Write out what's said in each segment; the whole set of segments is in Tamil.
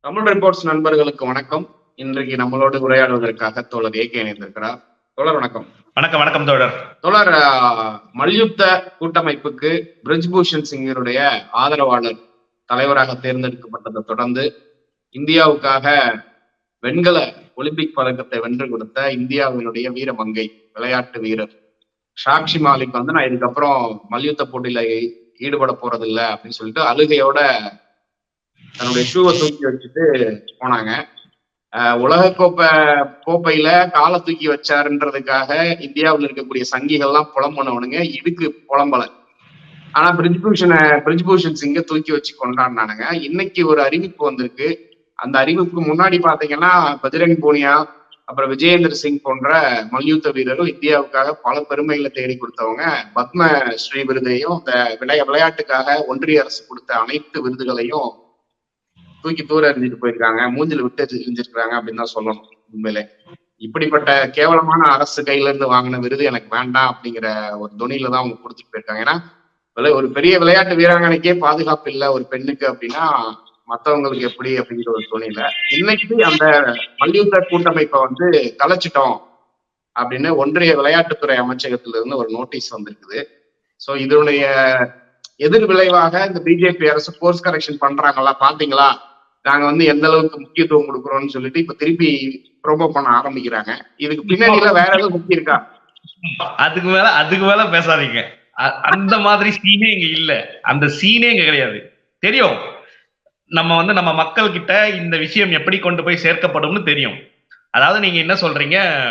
தமிழ் ரிப்போர்ட்ஸ் நண்பர்களுக்கு வணக்கம். இன்றைக்கு நம்மளோடு உரையாடுவதற்காக தோழர் ஏகே இணைந்திருக்கிறார். தோழர் வணக்கம். வணக்கம் வணக்கம் தோழர். தோழர் மல்யுத்த கூட்டமைப்புக்கு பிரிஜ்பூஷன் சிங்கினுடைய ஆதரவாளர் தலைவராக தேர்ந்தெடுக்கப்பட்டதை தொடர்ந்து இந்தியாவுக்காக வெண்கல ஒலிம்பிக் பதக்கத்தை வென்று கொடுத்த இந்தியாவினுடைய வீரமங்கை விளையாட்டு வீரர் சாக்ஷி மாலிக் வந்து நான் இதுக்கப்புறம் மல்யுத்த போட்டியில ஈடுபட போறதில்ல அப்படின்னு சொல்லிட்டு அழுகையோட தன்னுடைய ஷூவை தூக்கி வச்சுட்டு போனாங்க. உலக உலகக்கோப்பை கோப்பையில காலை தூக்கி வச்சாருன்றதுக்காக இந்தியாவில் இருக்கக்கூடிய சங்கிகள்லாம் புலம்பனவனுங்க இதுக்கு புலம்பல. ஆனா பிரிஜ்பூஷனை பிரிஜ்பூஷன் சிங்க தூக்கி வச்சு கொண்டாடினானுங்க இன்னைக்கு ஒரு அறிவிப்பு வந்திருக்கு. அந்த அறிவிப்புக்கு முன்னாடி பாத்தீங்கன்னா பஜ்ரங் பூனியா அப்புறம் விஜயேந்திர சிங் போன்ற மல்யுத்த வீரரும் இந்தியாவுக்காக பல பெருமைகளை தேடி கொடுத்தவங்க பத்ம ஸ்ரீ விருதையும் இந்த விளைய விளையாட்டுக்காக ஒன்றிய அரசு கொடுத்த அனைத்து விருதுகளையும் தூக்கி தூர எறிஞ்சிட்டு போயிருக்காங்க. மூஞ்சில் விட்டு எரிஞ்சிருக்கிறாங்க அப்படின்னு தான் சொல்லணும் உண்மையிலே. இப்படிப்பட்ட கேவலமான அரசு கையில இருந்து வாங்கின விருது எனக்கு வேண்டாம் அப்படிங்கிற ஒரு துணியில தான் அவங்க கொடுத்துட்டு போயிருக்காங்க. ஏன்னா ஒரு பெரிய விளையாட்டு வீராங்கனைக்கே பாதுகாப்பு இல்லை ஒரு பெண்ணுக்கு அப்படின்னா மத்தவங்களுக்கு எப்படி அப்படிங்கிற ஒரு துணியில இன்னைக்கு அந்த மல்யுத்த கூட்டமைப்பை வந்து கலைச்சிட்டோம் அப்படின்னு ஒன்றிய விளையாட்டுத்துறை அமைச்சகத்துல இருந்து ஒரு நோட்டீஸ் வந்திருக்குது. சோ இதனுடைய எதிர் விளைவாக இந்த பிஜேபி அரசு கோர்ஸ் கரெக்ஷன் பண்றாங்களா பாத்தீங்களா? நாங்க வந்து எந்த அளவுக்கு முக்கியத்துவம் கொடுக்குறோம்னு சொல்லிட்டு இப்ப திருப்பி ப்ரோமோ பண்ண ஆரம்பிக்கிறாங்க. இதுக்கு பின்னாடியில வேற எதுவும் முக்கியம் இருக்கா? அதுக்கு மேல அதுக்கு மேல பேசாதீங்க. அந்த மாதிரி சீனே இங்க இல்ல. அந்த சீனே இங்க கிடையாது. தெரியும்? நம்ம வந்து நம்ம மக்கள் கிட்ட இந்த விஷயம் எப்படி கொண்டு போய் சேர்க்கப்படும்னு தெரியும். அதாவது நீங்க என்ன சொல்றீங்க?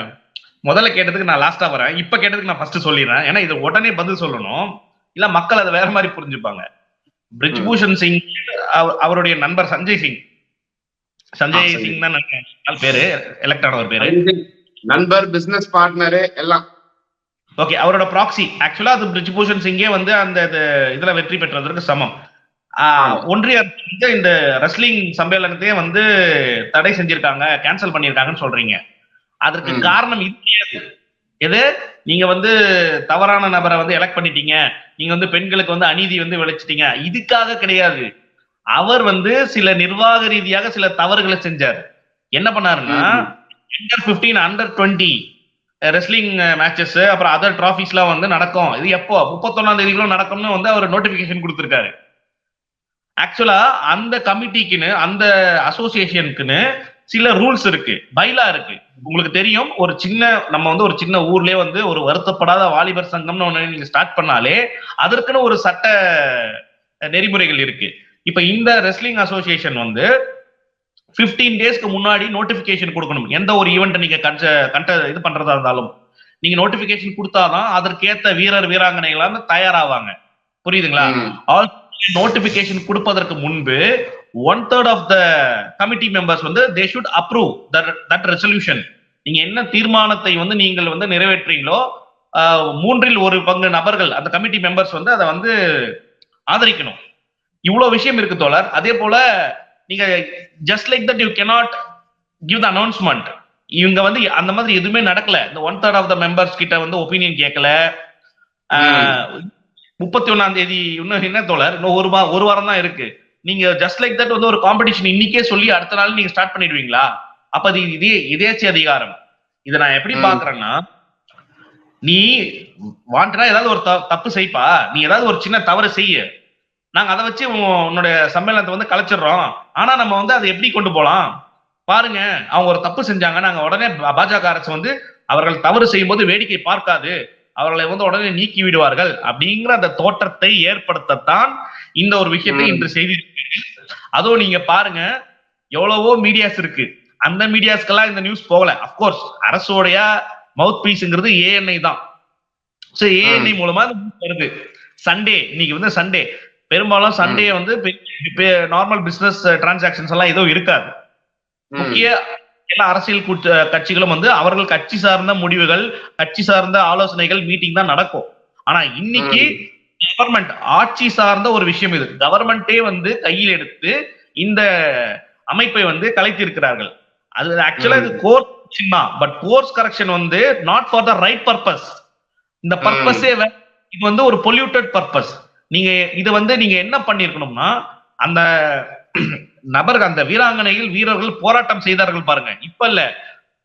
முதல்ல கேட்டதுக்கு நான் லாஸ்டா வரேன். இப்ப கேட்டதுக்கு நான் ஃபர்ஸ்ட் சொல்லிடுறேன். ஏன்னா இது உடனே பதில் சொல்லணும். இல்ல மக்கள் அதை வேற மாதிரி புரிஞ்சுப்பாங்க. பிரிஜ்பூஷன் சிங் அவ- அவருடைய நண்பர் சஞ்சய் சிங். சஞ்சய். சிங் தான் பேரு? எலக்ட் ஆனவர் பேரு. நண்பர் பிசினஸ் பார்ட்னரு எல்லாம். ஓகே அவரோட ப்ராக்சி ஆக்சுவலா அது பிரிஜ்பூஷன் சிங்கே வந்து அந்த இது- இதுல வெற்றி பெற்றதற்கு சமம். ஒன்றிய அரசு வந்து இந்த ரெஸ்லிங் சம்மேளனத்தையே வந்து தடை செஞ்சிருக்காங்க கேன்சல் பண்ணிருக்காங்கன்னு சொல்றீங்க. அதற்கு. காரணம் இது கிடையாது. எது? நீங்க வந்து தவறான நபரை வந்து எலக்ட் பண்ணிட்டீங்க. நீங்க வந்து பெண்களுக்கு வந்து அநீதி வந்து விளைச்சிட்டீங்க. இதுக்காக கிடையாது. அவர் வந்து சில நிர்வாக ரீதியாக சில தவறுகளை செஞ்சார். என்ன பண்ணாருன்னா. Under 15 under twenty wrestling matches அப்புறம் அதர் ட்ராஃபிஸ்லாம் வந்து நடக்கும். இது எப்போ? முப்பத்தொன்னாம் தேதிகளும் நடக்கும்னு வந்து அவர் நோட்டிபிகேஷன் கொடுத்திருக்காரு. ஆக்சுவலா அந்த கமிட்டிக்குன்னு அந்த அசோசியேஷனுக்குன்னு சில ரூல்ஸ் இருக்கு. பைலா இருக்கு. உங்களுக்கு தெரியும் ஒரு சின்ன நம்ம வந்து ஒரு சின்ன ஊர்லயே வந்து ஒரு வருத்தப்படாத வாலிபர் சங்கம்னு ஒண்ணு நீங்க ஸ்டார்ட் பண்ணாலே அதற்குன்னு ஒரு சட்ட நெறிமுறைகள் இருக்கு. இப்ப இந்த ரெஸ்லிங் அசோசியேஷன் வந்து 15 டேஸ்க்கு முன்னாடி நோட்டிபிகேஷன் கொடுக்கணும். எந்த ஒரு ஈவெண்ட் நீங்க கண்ட கண்ட இது பண்றதா இருந்தாலும். நீங்க நோட்டிபிகேஷன் கொடுத்தாதான் அதற்கேத்த வீரர் வீராங்கனைகள் தயாராவாங்க. புரியுதுங்களா. ஆல் நோட்டிபிகேஷன் கொடுப்பதற்கு முன்பு one third of the committee members வந்து they should approve that resolution நீங்க என்ன தீர்மானத்தை வந்து நீங்கள் வந்து நிறைவேற்றீங்களோ மூன்றில் ஒரு பங்கு நபர்கள் அந்த கமிட்டி மெம்பர்ஸ் வந்து அதை வந்து ஆதரிக்கணும். இவ்வளவு விஷயம் இருக்கு தோழர். அதே போல நீங்க just like that you cannot give the announcement. இவங்க வந்து அந்த மாதிரி எதுவுமே நடக்கல. இந்த one third of the members கிட்ட வந்து ஒப்பீனியன் கேட்கல. முப்பத்தி ஒன்னாம் தேதி இன்னும் என்ன தோழர்? இன்னும் ஒரு ஒரு வாரம் தான் இருக்கு. நீங்க ஜஸ்ட் லைக் தட் வந்து ஒரு காம்படிஷன் இன்னைக்கே சொல்லி அடுத்த நாள் நீங்க ஸ்டார்ட் பண்ணிடுவீங்களா? அப்ப அது இதே இதேச்சி அதிகாரம். இதை நான் எப்படி. பாக்குறேன்னா நீ வாண்டடா ஏதாவது ஒரு தப்பு செய்ப்பா. நீ ஏதாவது ஒரு சின்ன தவறு செய்ய. நாங்க அதை வச்சு உன்- உன்னுடைய சம்மேளனத்தை வந்து கலைச்சிடுறோம். ஆனா நம்ம வந்து அதை எப்படி கொண்டு போலாம்? பாருங்க அவங்க ஒரு தப்பு செஞ்சாங்க நாங்க உடனே பாஜக அரசு வந்து அவர்கள் தவறு செய்யும் போது வேடிக்கை பார்க்காது. அவர்களை வந்து உடனே நீக்கி விடுவார்கள் அப்படிங்கிற அந்த தோற்றத்தை ஏற்படுத்தத்தான் இந்த ஒரு விஷயத்தை. இன்று செய்தி அதுவும் நீங்க பாருங்க எவ்வளவோ மீடியாஸ் இருக்கு. அந்த மீடியாஸ்க்கெல்லாம் இந்த நியூஸ் போகல. அப்கோர்ஸ் அரசோடைய மவுத் பீஸ்ங்கிறது ஏஎன்ஐ தான். சோ ஏஎன்ஐ மூலமா அது வருது. சண்டே இன்னைக்கு வந்து சண்டே பெரும்பாலும் சண்டே வந்து நார்மல் பிசினஸ் டிரான்சாக்ஷன்ஸ் எல்லாம் எதுவும் இருக்காது. முக்கிய எல்லா அரசியல் கட்சிகளும் வந்து அவர்கள் கட்சி சார்ந்த முடிவுகள் கட்சி சார்ந்த ஆலோசனைகள் மீட்டிங் தான் நடக்கும். ஆனா இன்னைக்கு கவர்மெண்ட் ஆட்சி சார்ந்த ஒரு விஷயம் இது. கவர்மெண்டே வந்து கையில் எடுத்து இந்த அமைப்பை வந்து கலைத்திருக்கிறார்கள். அது ஆக்சுவலா இது கோர்ஸ் தான். பட் கோர்ஸ் கரெக்ஷன் வந்து not for the right purpose இந்த பர்பஸே இது வந்து ஒரு பொல்யூட்டட் பர்பஸ் நீங்க இது வந்து நீங்க என்ன பண்ணிருக்கணும்னா அந்த நபர்கள் அந்த வீராங்கனைகள் வீரர்கள் போராட்டம் செய்தார்கள் பாருங்க. இப்ப இல்ல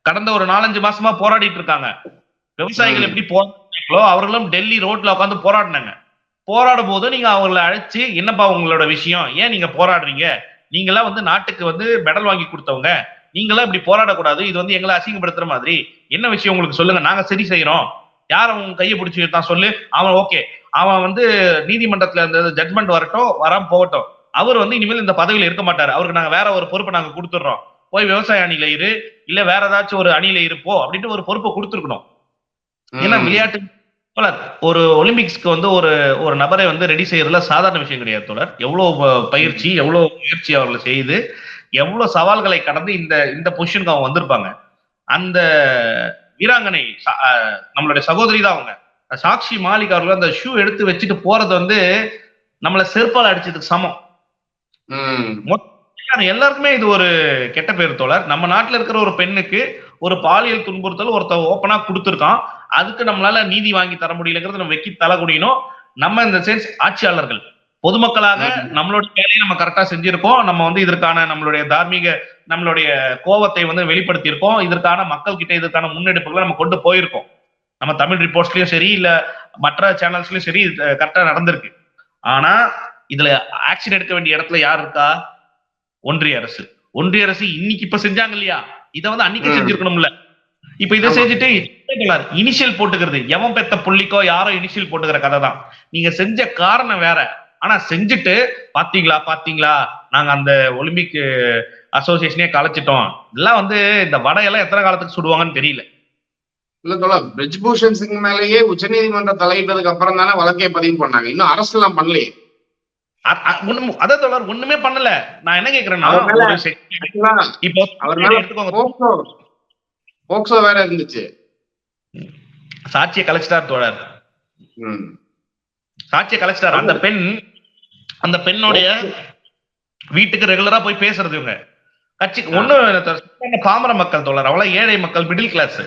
கடந்த ஒரு நாலஞ்சு மாசமா போராடிட்டு இருக்காங்க. விவசாயிகள். எப்படி போராடுறாங்களோ அவர்களும் டெல்லி ரோட்ல உட்காந்து போராடினாங்க. போராடும் போது நீங்க அவங்களை அழைச்சு என்னப்பா உங்களோட விஷயம்? ஏன் நீங்க போராடுறீங்க? நீங்களாம் வந்து நாட்டுக்கு வந்து மெடல் வாங்கி கொடுத்தவங்க. நீங்களாம் இப்படி போராடக்கூடாது. இது வந்து எங்களை அசிங்கப்படுத்துற மாதிரி. என்ன விஷயம் உங்களுக்கு சொல்லுங்க. நாங்க சரி செய்யறோம் யார் அவங்க கையை பிடிச்சி தான் சொல்லு. அவன் ஓகே அவன் வந்து நீதிமன்றத்துல இந்த ஜட்மெண்ட் வரட்டும் வராம போகட்டும். அவர் வந்து இனிமேல் இந்த பதவியில இருக்க மாட்டாரு. அவருக்கு நாங்க வேற ஒரு பொறுப்பை நாங்க கொடுத்துடுறோம். போய் விவசாய அணியில இரு இல்ல வேற ஏதாச்சும் ஒரு அணியில இருப்போ அப்படின்ட்டு ஒரு பொறுப்பை கொடுத்துருக்கணும். ஏன்னா. விளையாட்டு தோழர் ஒரு ஒலிம்பிக்ஸ்க்கு வந்து ஒரு ஒரு நபரை வந்து ரெடி செய்யறதுல சாதாரண விஷயம் கிடையாது தோழர். எவ்வளவு பயிற்சி எவ்வளவு முயற்சி அவர்கள் செய்து எவ்வளவு சவால்களை கடந்து இந்த இந்த பொசிஷனுக்கு அவங்க வந்திருப்பாங்க. அந்த வீராங்கனை நம்மளுடைய சகோதரி தான் அவங்க. சாக்ஷி மாலிக் அவர்கள் அந்த ஷூ எடுத்து வச்சுட்டு போறது வந்து நம்மள செருப்பால் அடிச்சதுக்கு சமம். எல்லாருக்குமே இது ஒரு கெட்ட பேர் தோழர். நம்ம நாட்டுல இருக்கிற ஒரு பெண்ணுக்கு ஒரு பாலியல் துன்புறுத்தல் ஒருத்த ஓப்பனா கொடுத்துருக்கான். அதுக்கு நம்மளால நீதி வாங்கி தர முடியலங்கிறது நம்ம வெக்கி தலை குனியணும். நம்ம இந்த சென்ஸ் ஆட்சியாளர்கள் பொதுமக்களாக. நம்மளோட வேலையை நம்ம கரெக்டா செஞ்சிருக்கோம். நம்ம வந்து இதற்கான நம்மளுடைய தார்மீக நம்மளுடைய கோவத்தை வந்து வெளிப்படுத்தியிருக்கோம். இதற்கான மக்கள் கிட்ட இதற்கான முன்னெடுப்புகளை நம்ம கொண்டு போயிருக்கோம். நம்ம தமிழ் ரிப்போர்ட்ஸ்லயும் சரி இல்ல மற்ற சேனல்ஸ்லயும் சரி கரெக்டா நடந்திருக்கு. ஆனா இதுல ஆக்ஷன் எடுக்க வேண்டிய இடத்துல யார் இருக்கா? ஒன்றிய அரசு. ஒன்றிய அரசு இன்னைக்கு இப்ப செஞ்சாங்க இல்லையா? இத வந்து அன்னைக்கு. செஞ்சிருக்கணும்ல. இப்ப இதை. செஞ்சுட்டு இனிஷியல் போட்டுக்கிறது. எவன் பெத்த புள்ளிக்கோ யாரோ இனிஷியல் போட்டுக்கிற கதை தான். நீங்க செஞ்ச காரணம் வேற. ஆனா செஞ்சுட்டு பாத்தீங்களா பாத்தீங்களா? நாங்க அந்த ஒலிம்பிக் அசோசியேஷனே கலைச்சிட்டோம். இதெல்லாம் வந்து இந்த வடையெல்லாம் எத்தனை காலத்துக்கு சுடுவாங்கன்னு தெரியல. இல்ல தோழர் பிரிஜ்பூஷன் சிங் மேலேயே உச்சநீதிமன்றம் தலையிட்டதுக்கு அப்புறம் தானே வழக்கே பதிவு பண்ணாங்க. இன்னும் அரசு எல்லாம் பண்ணலையே. அதான் தோழர் ஒண்ணுமே பண்ணல. நான் என்ன கேக்குறேன்னா இப்போ அவர் எடுத்துக்கோங்க. போக்சோ வேற இருந்துச்சு. சாட்சியை கலைச்சிட்டார் தோழர். சாட்சியை கலைச்சிட்டார். அந்த பெண் அந்த பெண்ணுடைய வீட்டுக்கு ரெகுலரா போய் பேசுறது இவங்க. கட்சிக்கு ஒண்ணு பாமர மக்கள் தோழர். அவ்வளவு ஏழை மக்கள் மிடில் கிளாஸ்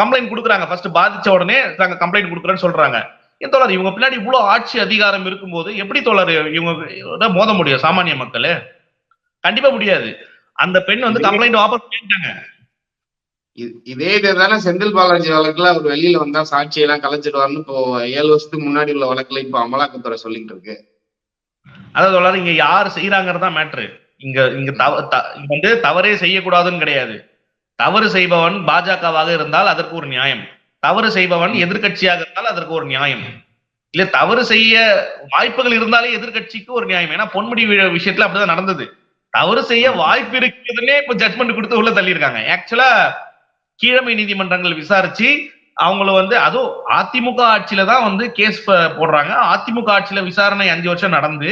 கம்ப்ளைண்ட் கொடுக்குறாங்க. ஃபர்ஸ்ட் பாதிச்ச உடனே நாங்க கம்ப்ளைண்ட் கொடுக்குறேன்னு சொல்றாங்க. ஏன் தோழர் இவங்க பின்னாடி இவ்வளவு ஆட்சி அதிகாரம் இருக்கும்போது எப்படி தோழர் இவங்க மோத முடியும் சாமானிய மக்கள்? கண்டிப்பா முடியாது. அந்த பெண் வந்து கம்ப்ளைண்ட் வாபஸ் பண்ணிட்டாங்க இதே இதுதானே செந்தில் பாலாஜி வழக்குல அவர் வெளியில வந்தா சாட்சியெல்லாம் கலைச்சிடுவார்னு இப்போ ஏழு வருஷத்துக்கு முன்னாடி உள்ள வழக்குல இப்ப அமலாக்கத்துறை சொல்லிட்டு இருக்கு. அதாவது தோழர் இங்க யார் செய்யறாங்கிறது தான் மேட்ரு. இங்க இங்க வந்து தவறே செய்யக்கூடாதுன்னு கிடையாது. தவறு செய்பவன் பாஜகவாக இருந்தால் அதற்கு ஒரு நியாயம். தவறு செய்பவன் எதிர்க்கட்சியாக இருந்தால் அதற்கு ஒரு நியாயம். இல்ல தவறு செய்ய வாய்ப்புகள் இருந்தாலே எதிர்க்கட்சிக்கு ஒரு நியாயம். ஏன்னா பொன்முடி விஷயத்துல அப்படிதான் நடந்தது. தவறு செய்ய வாய்ப்பு இருக்குதுன்னே இப்ப ஜட்மெண்ட் கொடுத்து உள்ள தள்ளியிருக்காங்க. ஆக்சுவலா கீழமை நீதிமன்றங்கள் விசாரிச்சு அவங்கள வந்து அதுவும் அதிமுக ஆட்சியில தான் வந்து கேஸ் போடுறாங்க. அதிமுக ஆட்சியில விசாரணை அஞ்சு வருஷம் நடந்து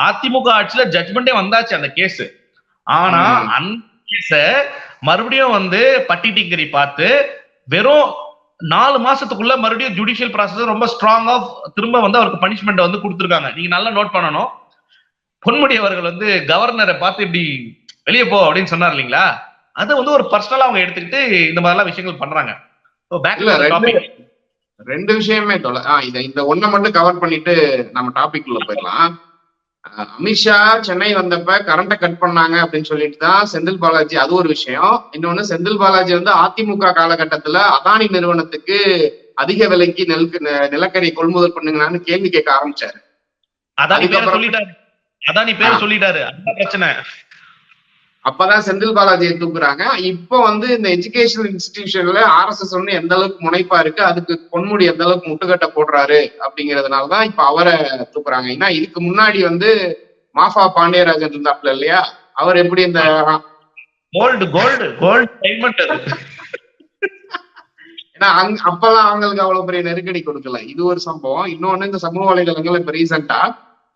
அதிமுக ஆட்சியில ஜட்மெண்டே வந்தாச்சு அந்த கேஸ் ஆனா. அந்த கேஸ மறுபடியும் வந்து பட்டி டிங்கரி பார்த்து வெறும் நாலு மாசத்துக்குள்ள மறுபடியும் ஜுடிஷியல் ப்ராசஸ் ரொம்ப ஸ்ட்ராங்கா திரும்ப வந்து அவருக்கு பனிஷ்மெண்ட் வந்து கொடுத்துருக்காங்க. நீங்க நல்லா நோட் பண்ணணும். பொன்முடி அவர்கள் வந்து கவர்னரை பார்த்து இப்படி வெளியே போ அப்படின்னு சொன்னார் இல்லைங்களா? அதை வந்து ஒரு பர்சனலா அவங்க எடுத்துக்கிட்டு இந்த மாதிரிலாம் விஷயங்கள் பண்றாங்க. ரெண்டு- விஷயமே இந்த ஒண்ணை மட்டும் கவர் பண்ணிட்டு நம்ம டாபிக் உள்ள போயிடலாம். அமித்ஷா சென்னை வந்தப்ப கரண்ட்டை கட் பண்ணாங்க அப்படின்னு சொல்லிட்டு தான் செந்தில் பாலாஜி அது ஒரு விஷயம். இன்னொன்னு செந்தில் பாலாஜி வந்து அதிமுக காலகட்டத்துல அதானி நிறுவனத்துக்கு அதிக விலைக்கு நெல் நிலக்கரி கொள்முதல் பண்ணுங்கன்னு கேள்வி கேட்க ஆரம்பிச்சாரு. அதானி பேரை சொல்லிட்டாரு. அதானி பேரை. சொல்லிட்டாரு. பிரச்சனை. அப்பதான் செந்தில் பாலாஜியை தூக்குறாங்க. இப்போ வந்து இந்த எஜுகேஷனல் இன்ஸ்டிடியூஷன்ல ஆர்எஸ்எஸ் வந்து எந்த அளவுக்கு முனைப்பா இருக்கு அதுக்கு பொன்முடி எந்த அளவுக்கு முட்டுக்கட்டை போடுறாரு அப்படிங்கறதுனாலதான் இப்ப அவரை தூக்குறாங்க. ஏன்னா இதுக்கு முன்னாடி வந்து மாஃபா பாண்டியராஜன் இருந்தாப்ல இல்லையா? அவர் எப்படி இந்த கோல்டு கோல்டு கோல்டு டைமண்ட் ஏன்னா அங் அப்பெல்லாம் அவங்களுக்கு அவ்வளவு பெரிய நெருக்கடி கொடுக்கல. இது ஒரு சம்பவம். இன்னொன்னு இந்த சமூக வலைதளங்கள்ல இப்ப ரீசெண்டா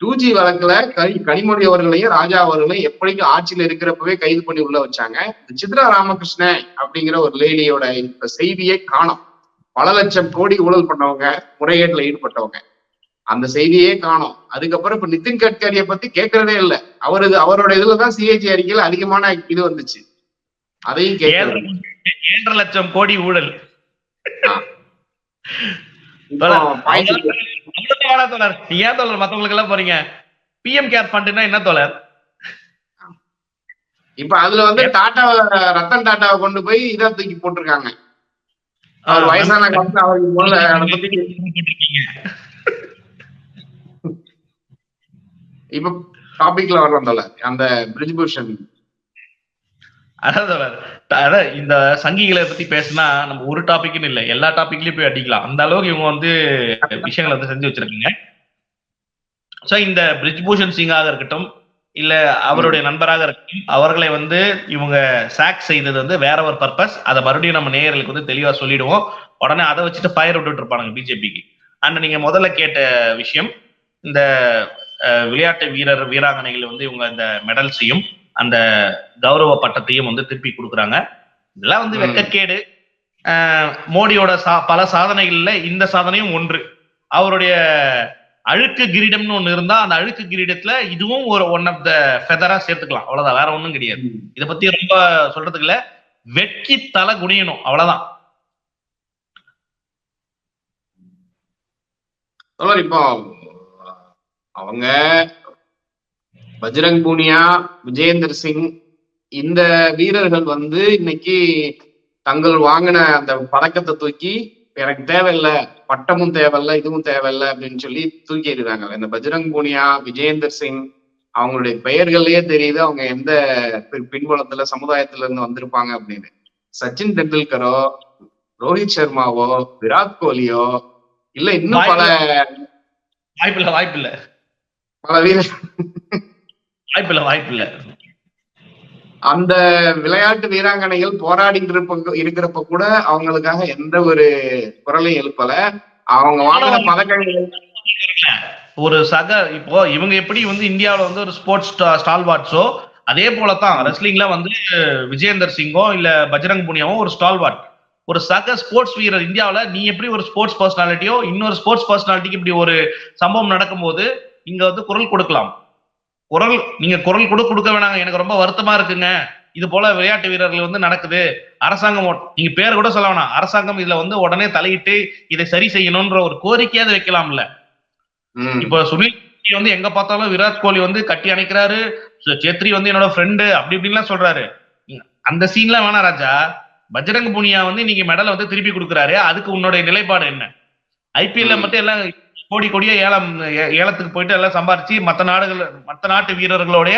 டூ ஜி வழக்குல கனி கனிமொழி அவர்களையும் ராஜா அவர்களையும் எப்படிக்கும் ஆட்சியில இருக்கிறப்பவே கைது பண்ணி உள்ள வச்சாங்க. இந்த சித்ரா ராமகிருஷ்ணன் அப்படிங்கிற ஒரு லேடியோட இந்த செய்தியே காணோம். பல லட்சம் கோடி ஊழல் பண்ணவங்க முறைகேட்டுல ஈடுபட்டவங்க. அந்த செய்தியே காணோம். அதுக்கப்புறம் இப்ப நிதின் கட்கரியை பத்தி கேட்கறதே இல்ல. அவரது அவரோட இதுலதான் சிஏஜி அறிக்கையில அதிகமான இது வந்துச்சு. அதையும் ஏழரை லட்சம் கோடி ஊழல். தோழர், நீங்க ஏன் தோழர் மத்தவங்களுக்கு எல்லாம் போறீங்க பிஎம் கேர் ஃபண்ட்னா என்ன தோழர் இப்ப அதுல வந்து டாடா ரத்தன் டாட்டாவை கொண்டு போய் இதை தூக்கி போட்டிருக்காங்க அவர் வயசான காலத்துல அவருக்கு. இப்ப டாபிக்ல வர்றோம்ல அந்த பிரிஜ்பூஷன் அதான் இந்த சங்கிகளை பத்தி பேசினா நம்ம ஒரு டாபிக்னு இல்ல. எல்லா டாபிக்லயும் போய் அடிக்கலாம். அந்த அளவுக்கு இவங்க வந்து விஷயங்களை வந்து செஞ்சு வச்சிருக்கீங்க. சோ இந்த பிரிஜ்பூஷன் சிங்காக இருக்கட்டும் இல்ல அவருடைய நண்பராக இருக்கட்டும் அவர்களை வந்து இவங்க சாக் செய்தது வந்து வேற ஒரு பர்பஸ் அதை மறுபடியும் நம்ம நேயர்களுக்கு வந்து தெளிவா சொல்லிடுவோம். உடனே அதை வச்சுட்டு ஃபயர் விட்டுட்டு இருப்பாங்க பிஜேபிக்கு அண்ட் நீங்க முதல்ல கேட்ட விஷயம் இந்த விளையாட்டு வீரர் வீராங்கனைகள் வந்து இவங்க இந்த மெடல்ஸையும் அந்த கௌரவ பட்டத்தையும் வந்து திருப்பி கொடுக்குறாங்க. இதெல்லாம் வந்து. வெக்கக்கேடு. மோடியோட சா பல சாதனைகள்ல இந்த சாதனையும் ஒன்று. அவருடைய அழுக்கு கிரீடம்னு ஒண்ணு இருந்தா அந்த அழுக்கு கிரீடத்துல இதுவும் ஒரு ஒன் ஆஃப் த ஃபெதரா சேர்த்துக்கலாம். அவ்வளவுதான். வேற ஒண்ணும் கிடையாது. இத பத்தி ரொம்ப சொல்றதுக்கு இல்ல. வெட்கி தலை குனியணும். அவ்வளவுதான். இப்போ அவங்க பஜ்ரங் பூனியா விஜேந்தர் சிங் இந்த வீரர்கள் வந்து இன்னைக்கு தங்கள் வாங்கின அந்த பதக்கத்தை தூக்கி எனக்கு தேவையில்ல பட்டமும் தேவையில்ல இதுவும் தேவையில்ல அப்படின்னு சொல்லி தூக்கி எறிறாங்க இந்த பஜ்ரங் பூனியா விஜேந்தர் சிங் அவங்களுடைய பெயர்கள்லயே தெரியுது. அவங்க எந்த பின்புலத்துல சமுதாயத்துல இருந்து வந்திருப்பாங்க அப்படின்னு. சச்சின் டெண்டுல்கரோ ரோஹித் சர்மாவோ விராட் கோலியோ இல்ல இன்னும் பல வாய்ப்பில்ல வாய்ப்பில்ல. பல வீரர் வாய்ப்பில்ல வாய்ப்பில்ல. அந்த விளையாட்டு வீராங்கனைகள் இருப்ப இருக்கிறப்ப கூட அவங்களுக்காக எந்த ஒரு குரலையும் எழுப்பல. அவங்க வாங்கின பதக்கங்கள் ஒரு சக இப்போ இவங்க எப்படி வந்து இந்தியாவுல வந்து ஒரு ஸ்போர்ட்ஸ் ஸ்டால்வாட்ஸோ அதே போலதான் ரெஸ்லிங்ல வந்து விஜேந்தர் சிங்கோ இல்ல பஜ்ரங் புனியாவோ ஒரு ஸ்டால்வாட் ஒரு சக ஸ்போர்ட்ஸ் வீரர் இந்தியாவுல நீ எப்படி ஒரு ஸ்போர்ட்ஸ் பர்சனாலிட்டியோ இன்னொரு ஸ்போர்ட்ஸ் பர்சனாலிட்டிக்கு இப்படி ஒரு சம்பவம் நடக்கும்போது இங்க வந்து குரல் கொடுக்கலாம். குரல் நீங்க குரல் கூட கொடுக்க வேணாங்க. எனக்கு ரொம்ப வருத்தமா இருக்குங்க. இது போல விளையாட்டு வீரர்கள் வந்து நடக்குது. அரசாங்கம் நீங்க பேர் கூட சொல்ல வேணாம். அரசாங்கம் இதுல வந்து உடனே தலையிட்டு இதை சரி செய்யணும்ன்ற ஒரு கோரிக்கையாவது வைக்கலாம்ல. இப்போ சுனில் வந்து எங்க பார்த்தாலும் விராட் கோலி வந்து கட்டி அணைக்கிறாரு. சேத்ரி வந்து என்னோட ஃப்ரெண்டு அப்படி இப்படின்லாம் சொல்றாரு. அந்த சீன்லாம் வேணாம் ராஜா. பஜ்ரங் புனியா வந்து நீங்க மெடலை வந்து திருப்பி கொடுக்குறாரு. அதுக்கு உன்னுடைய நிலைப்பாடு என்ன? ஐபிஎல்ல. மட்டும் எல்லாம் கோடி கோடியா ஏலம் ஏலத்துக்கு போயிட்டு எல்லாம் சம்பாரிச்சு மத்த நாடுகள் மத்த நாட்டு வீரர்களுடைய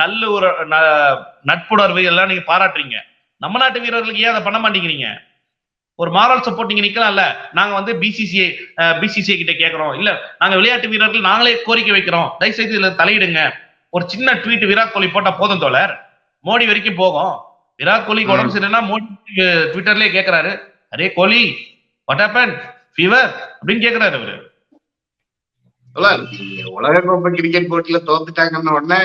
நல்ல ஒரு நட்புணர்வு எல்லாம் நீங்க பாராட்டுறீங்க. நம்ம நாட்டு வீரர்களுக்கு ஏன் அதை பண்ண மாட்டேங்கிறீங்க? ஒரு மாரல் சப்போர்ட் நீங்க நிக்கலாம்ல? நாங்க வந்து பிசிசிஐ பிசிசிஐ கிட்ட கேக்குறோம். இல்ல நாங்க விளையாட்டு வீரர்கள் நாங்களே கோரிக்கை வைக்கிறோம். தயவு செய்து இதுல தலையிடுங்க. ஒரு சின்ன ட்வீட் விராட் கோலி போட்டா போதும் தோழர். மோடி வரைக்கும் போகும். விராட் கோலிக்கு உடம்பு சரியில்லைன்னா மோடி ட்விட்டர்லயே கேக்குறாரு. அரே கோலி வாட் ஹேப்பன் ஃபீவர் அப்படின்னு கேக்குறாரு அவரு. உலக கோப்பை கிரிக்கெட் போட்டியில தோத்துட்டாங்கன்ன உடனே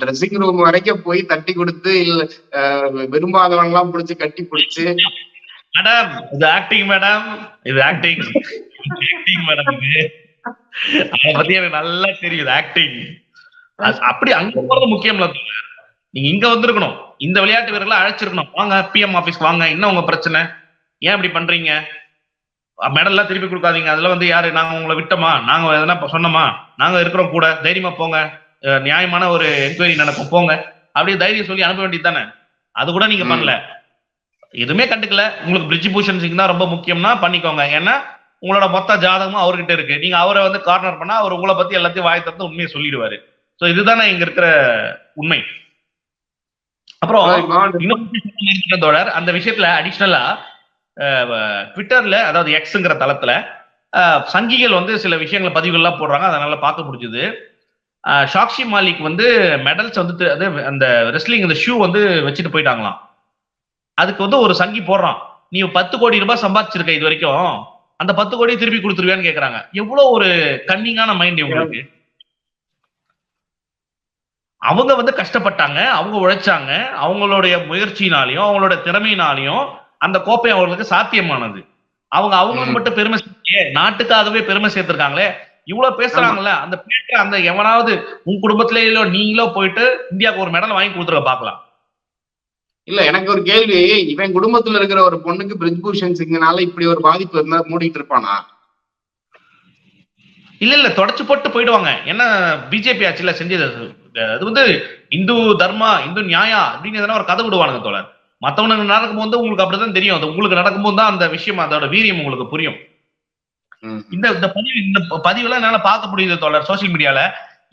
ட்ரெஸ்ஸிங் ரூம் வரைக்கும் போய் தட்டி கொடுத்து இல்ல விரும்பாதவங்க எல்லாம் பிடிச்சு கட்டி பிடிச்சு. மேடம் இது ஆக்டிங் மேடம் இது ஆக்டிங் ஆக்டிங் மேடம் இது. அதை பத்தி எனக்கு நல்லா தெரியுது ஆக்டிங் அப்படி அங்க போறது முக்கியம் இல்ல. நீங்க இங்க வந்திருக்கணும். இந்த விளையாட்டு வீரர்களை அழைச்சிருக்கணும். வாங்க பிஎம் ஆபீஸ் வாங்க. என்ன உங்க பிரச்சனை? ஏன் இப்படி பண்றீங்க? மெடல் எல்லாம் திருப்பி கொடுக்காதீங்க. அதுல வந்து யாரு? நாங்க உங்களை விட்டோமா? நாங்க எதனா சொன்னோமா? நாங்க இருக்கிறோம் கூட. தைரியமா போங்க. நியாயமான ஒரு என்கொயரி நடக்கும். போங்க. அப்படியே தைரியம் சொல்லி அனுப்ப வேண்டியது தானே? அது கூட நீங்க. பண்ணல. எதுவுமே கண்டுக்கல. உங்களுக்கு பிரிட்ஜ் பூஷன் சிங் தான் ரொம்ப முக்கியம்னா பண்ணிக்கோங்க. ஏன்னா உங்களோட மொத்த ஜாதகமும் அவர்கிட்ட இருக்கு. நீங்க அவரை வந்து கார்னர் பண்ணா அவர் உங்களை பத்தி எல்லாத்தையும் வாய் திறந்து உண்மையை சொல்லிடுவாரு. சோ இதுதானே இங்க இருக்கிற உண்மை. அப்புறம் இன்னும் தோழர். அந்த விஷயத்துல அடிஷ்னலா ட்விட்டர்ல அதாவது எக்ஸுங்கிற தளத்துல சங்கிகள் வந்து சில விஷயங்களை பதிவுகள்லாம் போடுறாங்க. அதனால பார்க்க முடிஞ்சுது. ஷாக்ஷி மாலிக் வந்து மெடல்ஸ் வந்து அது அந்த ரெஸ்லிங் இந்த ஷூ வந்து வச்சுட்டு போயிட்டாங்களாம். அதுக்கு வந்து ஒரு சங்கி போடுறான். நீ பத்து கோடி ரூபாய் சம்பாதிச்சிருக்க இது வரைக்கும். அந்த பத்து கோடியை திருப்பி கொடுத்துருவியான்னு கேக்குறாங்க. எவ்வளவு ஒரு கன்னிங்கான மைண்ட் இவங்களுக்கு. அவங்க வந்து கஷ்டப்பட்டாங்க. அவங்க உழைச்சாங்க. அவங்களுடைய முயற்சினாலையும் அவங்களோட திறமையினாலையும் அந்த கோப்பை அவங்களுக்கு சாத்தியமானது. அவங்க அவங்களுக்கு. மட்டும் பெருமை நாட்டுக்காகவே பெருமை சேர்த்திருக்காங்களே இவ்வளவு பேசுறாங்கல்ல அந்த பேட்டை அந்த எவனாவது உன் குடும்பத்திலேயோ நீங்களோ போயிட்டு இந்தியாவுக்கு ஒரு மெடல் வாங்கி கொடுத்துருக்க பாக்கலாம் இல்ல எனக்கு ஒரு கேள்வி இவன் குடும்பத்துல இருக்கிற ஒரு பொண்ணுக்கு பிரிஜ்பூஷன் சிங்னால இப்படி ஒரு பாதிப்பு இருந்தா மூடிட்டு இருப்பானா? இல்ல இல்ல தொடச்சு போட்டு போயிடுவாங்க. ஏன்னா பிஜேபி ஆட்சியில செஞ்சது அது. அது வந்து இந்து தர்மா இந்து நியாயா அப்படின்னு எதனா ஒரு கதை விடுவானுங்க தோழர். மத்தவனுக்கு நடக்கும்போது உங்களுக்கு அப்படிதான் தெரியும். அது உங்களுக்கு நடக்கும்போது தான் அந்த விஷயம் அதோட வீரியம் உங்களுக்கு புரியும். இந்த இந்த பதிவு இந்த பதிவுலாம் என்னால பார்க்க முடியுது தோழர் சோசியல் மீடியால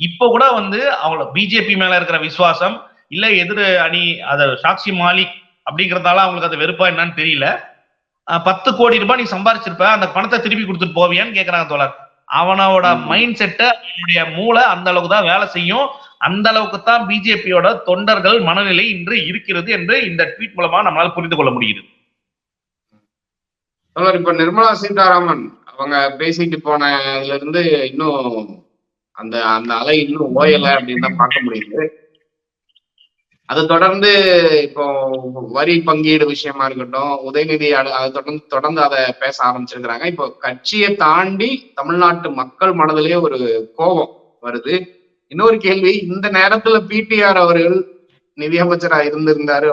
இப்போ கூட வந்து அவங்கள பிஜேபி மேல இருக்கிற விசுவாசம் இல்ல எதிர் அணி அத சாக்ஷி மாலிக் அப்படிங்கறதால அவங்களுக்கு அது வெறுப்பா என்னன்னு தெரியல. பத்து கோடி ரூபாய் நீ சம்பாரிச்சிருப்ப அந்த பணத்தை திருப்பி கொடுத்துட்டு போவியான்னு கேக்குறாங்க தோழர். அவனோட. மைண்ட் செட்டை அவனுடைய மூளை அந்த அளவுக்கு தான் வேலை செய்யும். அந்த அளவுக்கு தான் பிஜேபியோட தொண்டர்கள் மனநிலை இன்று இருக்கிறது என்று இந்த ட்வீட் மூலமா நம்மளால புரிந்து கொள்ள முடியுது இப்ப நிர்மலா சீதாராமன் அவங்க பேசிட்டு போனதுல இருந்து இன்னும் அந்த அந்த அலை இன்னும் ஓயல அப்படின்னு தான் பார்க்க முடியுது. அதை தொடர்ந்து இப்போ வரி பங்கீடு விஷயமா இருக்கட்டும் உதயநிதி அதை தொடர்ந்து தொடர்ந்து அதை பேச ஆரம்பிச்சிருக்கிறாங்க. இப்போ கட்சியை தாண்டி தமிழ்நாட்டு மக்கள் மனதிலேயே ஒரு கோபம் வருது. இன்னொரு கேள்வி இந்த நேரத்துல பிடிஆர் அவர்கள் நிதியமைச்சரா இருந்திருந்தாரு